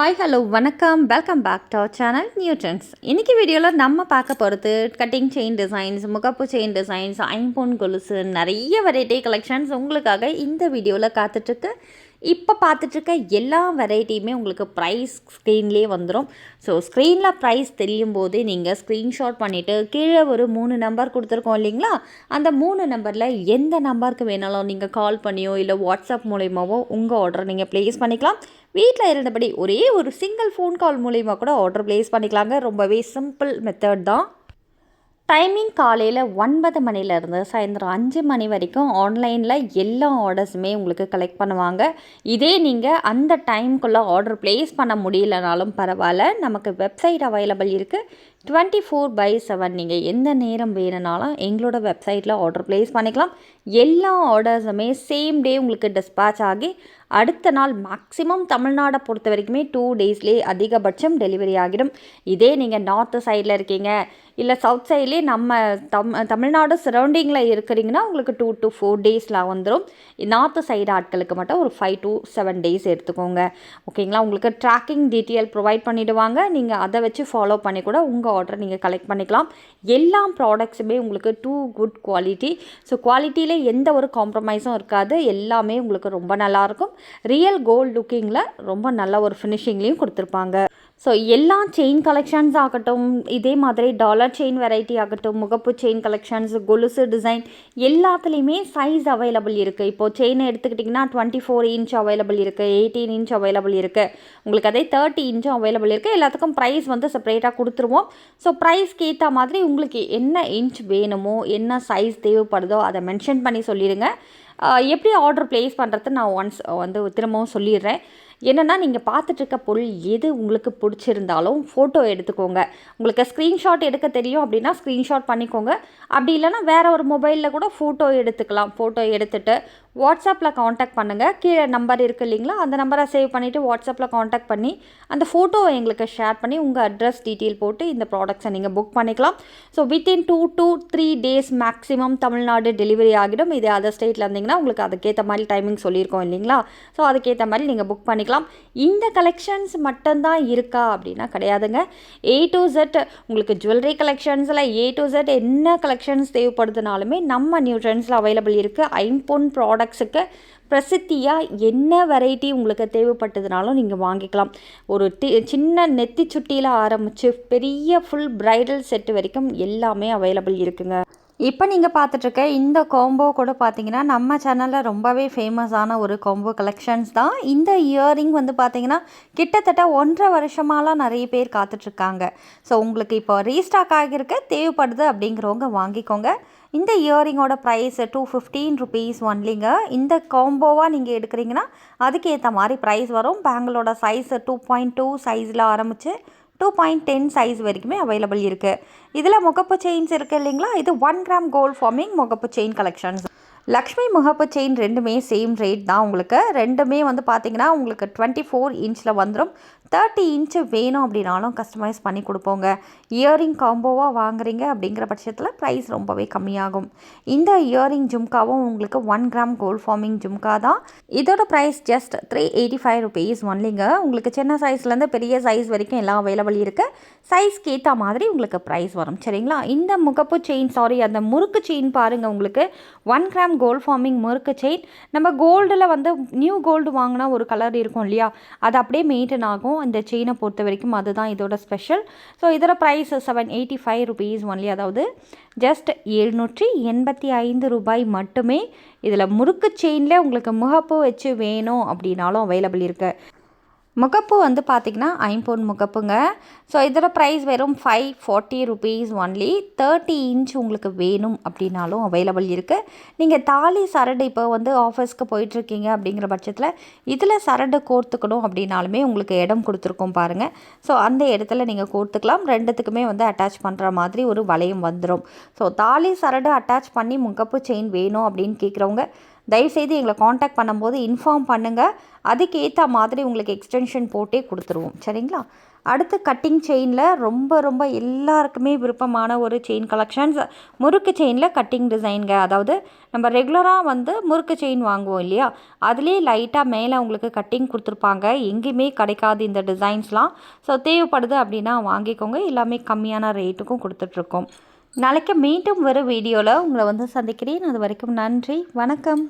Hi hello வணக்கம். Welcome back to our channel new trends இன்றைக்கி வீடியோவில் நம்ம பார்க்க போகிறது கட்டிங் செயின் டிசைன்ஸ் முகப்பு செயின் டிசைன்ஸ் ஐம்பொன் கொலுசு நிறைய வெரைட்டி கலெக்ஷன்ஸ் உங்களுக்காக இந்த வீடியோவில் காத்துட்ருக்கு இப்போ பார்த்துட்ருக்க எல்லா வெரைட்டியுமே உங்களுக்கு ப்ரைஸ் ஸ்க்ரீன்லேயே வந்துடும் ஸோ ஸ்க்ரீனில் ப்ரைஸ் தெரியும் போதே நீங்கள் ஸ்க்ரீன்ஷாட் பண்ணிவிட்டு கீழே ஒரு மூணு நம்பர் கொடுத்துருக்கோம் இல்லைங்களா? அந்த மூணு நம்பரில் எந்த நம்பருக்கு வேணாலும் நீங்கள் கால் பண்ணியோ இல்லை வாட்ஸ்அப் மூலயமாவோ உங்கள் ஆர்டரை நீங்கள் ப்ளேஸ் பண்ணிக்கலாம். வீட்டில் இருந்தபடி ஒரே ஒரு சிங்கிள் ஃபோன் கால் மூலிமா கூட ஆர்டர் ப்ளேஸ் பண்ணிக்கலாங்க. ரொம்பவே சிம்பிள் மெத்தட் தான். டைமிங் காலையில் ஒன்பது மணிலேருந்து சாயந்தரம் அஞ்சு மணி வரைக்கும் ஆன்லைனில் எல்லா ஆர்டர்ஸுமே உங்களுக்கு கலெக்ட் பண்ணுவாங்க. இதே நீங்கள் அந்த டைம்குள்ளே ஆர்டர் ப்ளேஸ் பண்ண முடியலனாலும் பரவாயில்ல. நமக்கு வெப்சைட் அவைலபிள் இருக்குது டுவெண்ட்டி ஃபோர் பை செவன் நீங்கள் எந்த நேரம் வேணுனாலும் எங்களோட வெப்சைட்டில் ஆர்டர் ப்ளேஸ் பண்ணிக்கலாம். எல்லா ஆர்டர்ஸுமே சேம் டே உங்களுக்கு டிஸ்பேச் ஆகி அடுத்த நாள் மேக்ஸிமம் தமிழ்நாடை பொறுத்த வரைக்குமே டூ டேஸ்லேயே அதிகபட்சம் டெலிவரி ஆகிடும். இதே நீங்கள் நார்த்து சைடில் இருக்கீங்க. இல்லை சவுத் சைட்லேயே நம்ம தம் தமிழ்நாடு சரௌண்டிங்கில் இருக்கிறீங்கன்னா உங்களுக்கு டூ டு ஃபோர் டேஸில் வந்துடும் நார்த்து சைடு ஆட்களுக்கு மட்டும் ஒரு ஃபைவ் டு செவன் டேஸ் எடுத்துக்கோங்க. ஓகேங்களா உங்களுக்கு ட்ராக்கிங் டீட்டெயில் ப்ரொவைட் பண்ணிவிடுவாங்க நீங்கள் அதை வச்சு ஃபாலோ பண்ணி கூட உங்கள் ஆர்டர் நீங்கள் கலெக்ட் பண்ணிக்கலாம். எல்லா ப்ராடக்ட்ஸுமே உங்களுக்கு டூ குட் குவாலிட்டி ஸோ குவாலிட்டியில் எந்த ஒரு காம்ப்ரமைஸும் இருக்காது. எல்லாமே உங்களுக்கு ரொம்ப நல்லாயிருக்கும் ரியல் கோல்டு லுக்கிங்கில் ரொம்ப நல்ல ஒரு ஃபினிஷிங்லேயும் கொடுத்துருப்பாங்க. ஸோ எல்லா செயின் கலெக்ஷன்ஸ் ஆகட்டும் இதே மாதிரி டாலர் செயின் வெரைட்டி ஆகட்டும் முகப்பு செயின் கலெக்ஷன்ஸ் கொலுசு டிசைன் எல்லாத்துலேயுமே சைஸ் அவைலபிள் இருக்குது இப்போது செயினை எடுத்துக்கிட்டிங்கன்னா டுவெண்ட்டி ஃபோர் இன்ச் அவைலபிள் இருக்குது எயிட்டீன் இன்ச் அவைலபிள் இருக்குது உங்களுக்கு அதே தேர்ட்டி இன்ச்சும் அவைலபிள் இருக்குது எல்லாத்துக்கும் ப்ரைஸ் வந்து செப்பரேட்டாக கொடுத்துருவோம். ஸோ ப்ரைஸ்க்கு ஏற்ற மாதிரி உங்களுக்கு என்ன இன்ச் வேணுமோ என்ன சைஸ் தேவைப்படுதோ அதை மென்ஷன் பண்ணி சொல்லிடுங்க. எப்படி ஆர்டர் ப்ளேஸ் பண்ணுறது நான் ஒன்ஸ் வந்து திரும்பவும் சொல்லிடுறேன். என்னென்னா நீங்கள் பார்த்துட்ருக்க பொருள் எது உங்களுக்கு பிடிச்சிருந்தாலும் ஃபோட்டோ எடுத்துக்கோங்க. உங்களுக்கு ஸ்க்ரீன்ஷாட் எடுக்க தெரியும் அப்படின்னா ஸ்க்ரீன்ஷாட் பண்ணிக்கோங்க. அப்படி இல்லைனா வேறு ஒரு மொபைலில் கூட ஃபோட்டோ எடுத்துக்கலாம். ஃபோட்டோ எடுத்துகிட்டு வாட்ஸ்அப்பில் காண்டாக்ட் பண்ணுங்கள் கீழே நம்பர் இருக்குது இல்லைங்களா? அந்த நம்பரை சேவ் பண்ணிவிட்டு வாட்ஸ்அப்பில் காண்டாக்ட் பண்ணி அந்த ஃபோட்டோவை எங்களுக்கு ஷேர் பண்ணி உங்கள் அட்ரஸ் டீட்டெயில் போட்டு இந்த ப்ராடக்ட்ஸை நீங்கள் புக் பண்ணிக்கலாம். So within two two three days maximum Tamil Nadu delivery ஆகிடும். இது அதர் ஸ்டேட்டில் இருந்தீங்கன்னா உங்களுக்கு அதுக்கேற்ற மாதிரி டைமிங் சொல்லியிருக்கோம் இல்லைங்களா? ஸோ அதுக்கேற்ற மாதிரி நீங்கள் புக் பண்ணிக்கலாம். இந்த கலெக்ஷன்ஸ் மட்டும்தான் இருக்கா அப்படின்னா கிடையாதுங்க. ஏ டு ஜெட் உங்களுக்கு ஜுவல்லரி கலெக்ஷன்ஸில் ஏ டு ஜெட் என்ன கலெக்ஷன்ஸ் தேவைப்படுதுனாலுமே நம்ம நியூட்ரன்ஸில் அவைலபிள் இருக்குது ஐம்பொன் ப்ராடக்ட்ஸுக்கு பிரசித்தியாக என்ன வெரைட்டி உங்களுக்கு தேவைப்பட்டதுனாலும் நீங்கள் வாங்கிக்கலாம். ஒரு டி சின்ன நெத்தி சுட்டியில் ஆரம்பித்து பெரிய ஃபுல் ப்ரைடல் செட்டு வரைக்கும் எல்லாமே அவைலபிள் இருக்குங்க. இப்போ நீங்கள் பார்த்துட்ருக்க இந்த காம்போ கூட பார்த்தீங்கன்னா நம்ம சேனலில் ரொம்பவே ஃபேமஸான ஒரு காம்போ கலெக்ஷன்ஸ் தான். இந்த இயரிங் வந்து பார்த்தீங்கன்னா கிட்டத்தட்ட ஒன்றரை வருஷமாலாம் நிறைய பேர் காத்துட்ருக்காங்க. ஸோ உங்களுக்கு இப்போ ரீஸ்டாக் ஆகியிருக்க தேவைப்படுது அப்படிங்கிறவங்க வாங்கிக்கோங்க. இந்த இயரிங்கோட ப்ரைஸ் டூ ஃபிஃப்டீன் ருபீஸ் ஒன்லிங்க இந்த காம்போவாக நீங்கள் எடுக்கிறீங்கன்னா அதுக்கேற்ற மாதிரி ப்ரைஸ் வரும். பேங்கிளோட சைஸ் டூ பாயிண்ட் டூ சைஸில் ஆரம்பித்து டூ பாயிண்ட் டென் சைஸ் வரைக்குமே அவைலபிள் இருக்குது இதில் முகப்பு செயின்ஸ் இருக்குது இல்லைங்களா? இது ஒன் கிராம் கோல்ட் ஃபார்மிங் முகப்பு செயின் கலெக்ஷன்ஸ் லக்ஷ்மி முகப்பு செயின் ரெண்டுமே சேம் ரேட் தான். உங்களுக்கு ரெண்டுமே வந்து பார்த்தீங்கன்னா உங்களுக்கு டுவெண்ட்டி ஃபோர் இன்ச்சில் வந்துடும் தேர்ட்டி இன்ச்சு வேணும் அப்படின்னாலும் கஸ்டமைஸ் பண்ணி கொடுப்போங்க. இயரிங் காம்போவாக வாங்குறீங்க அப்படிங்கிற பட்சத்தில் ப்ரைஸ் ரொம்பவே கம்மியாகும். இந்த இயரிங் ஜும்காவும் உங்களுக்கு one gram gold forming jhumka தான். இதோட price just three eighty five rupees ஒன்லிங்க உங்களுக்கு சின்ன சைஸ்லேருந்து பெரிய சைஸ் வரைக்கும் எல்லாம் அவைலபிள் இருக்குது சைஸ்க்கு ஏற்ற மாதிரி உங்களுக்கு ப்ரைஸ் வரும். சரிங்களா? இந்த முகப்பு செயின் சாரி அந்த முறுக்கு செயின் பாருங்கள் உங்களுக்கு. ஒன் கிராம் கோல்ட் ஃபார்மிங் முறுக்கு செயின் நம்ம கோல்டில் வந்து நியூ கோல்டு வாங்கினா ஒரு கலர் இருக்கும் இல்லையா? அது அப்படியே மெயின்டைன் ஆகும். இந்த செயினை பொறுத்த வரைக்கும் அதுதான் இதோட ஸ்பெஷல் ஸோ இதோட price seven eighty five rupees only அதாவது ஜஸ்ட் எழுநூற்றி எண்பத்தி ஐந்து ரூபாய் மட்டுமே இதில் முறுக்கு செயினில் உங்களுக்கு முகப்பு வச்சு வேணும் அப்படின்னாலும் அவைலபிள் இருக்குது முகப்பு வந்து பார்த்திங்கன்னா ஐம்பொன் முகப்புங்க. ஸோ இதோட ப்ரைஸ் வெறும் five forty rupees only thirty inch உங்களுக்கு வேணும் அப்படின்னாலும் அவைலபிள் இருக்குது நீங்கள் தாலி சரடு இப்போ வந்து ஆஃபீஸ்க்கு போயிட்டுருக்கீங்க அப்படிங்கிற பட்சத்தில் இதில் சரடு கோர்த்துக்கணும் அப்படின்னாலுமே உங்களுக்கு இடம் கொடுத்துருக்கோம் பாருங்கள் ஸோ அந்த இடத்துல நீங்கள் கோர்த்துக்கலாம். ரெண்டுத்துக்குமே வந்து அட்டாச் பண்ணுற மாதிரி ஒரு வளையம் வந்துடும் ஸோ தாலி சரடு அட்டாச் பண்ணி முகப்பு செயின் வேணும் அப்படின்னு கேட்குறவங்க தயவுசெய்து எங்களை காண்டாக்ட் பண்ணும்போது இன்ஃபார்ம் பண்ணுங்கள் அதுக்கேற்ற மாதிரி உங்களுக்கு எக்ஸ்டென்ஷன் போட்டே கொடுத்துருவோம். சரிங்களா? அடுத்து கட்டிங் செயினில் ரொம்ப ரொம்ப எல்லாருக்குமே விருப்பமான ஒரு செயின் கலெக்ஷன்ஸ் முறுக்கு செயினில் கட்டிங் டிசைனுங்க அதாவது நம்ம ரெகுலராக வந்து முறுக்கு செயின் வாங்குவோம் இல்லையா? அதுலேயே லைட்டாக மேலே உங்களுக்கு கட்டிங் கொடுத்துருப்பாங்க. எங்கேயுமே கிடைக்காது இந்த டிசைன்ஸ்லாம் ஸோ தேவைப்படுது அப்படின்னா வாங்கிக்கோங்க. எல்லாமே கம்மியான ரேட்டுக்கும் கொடுத்துட்ருக்கோம். நாளைக்கு மீண்டும் வரும் வீடியோவில் உங்களை வந்து சந்திக்கிறேன். அது வரைக்கும் நன்றி. வணக்கம்.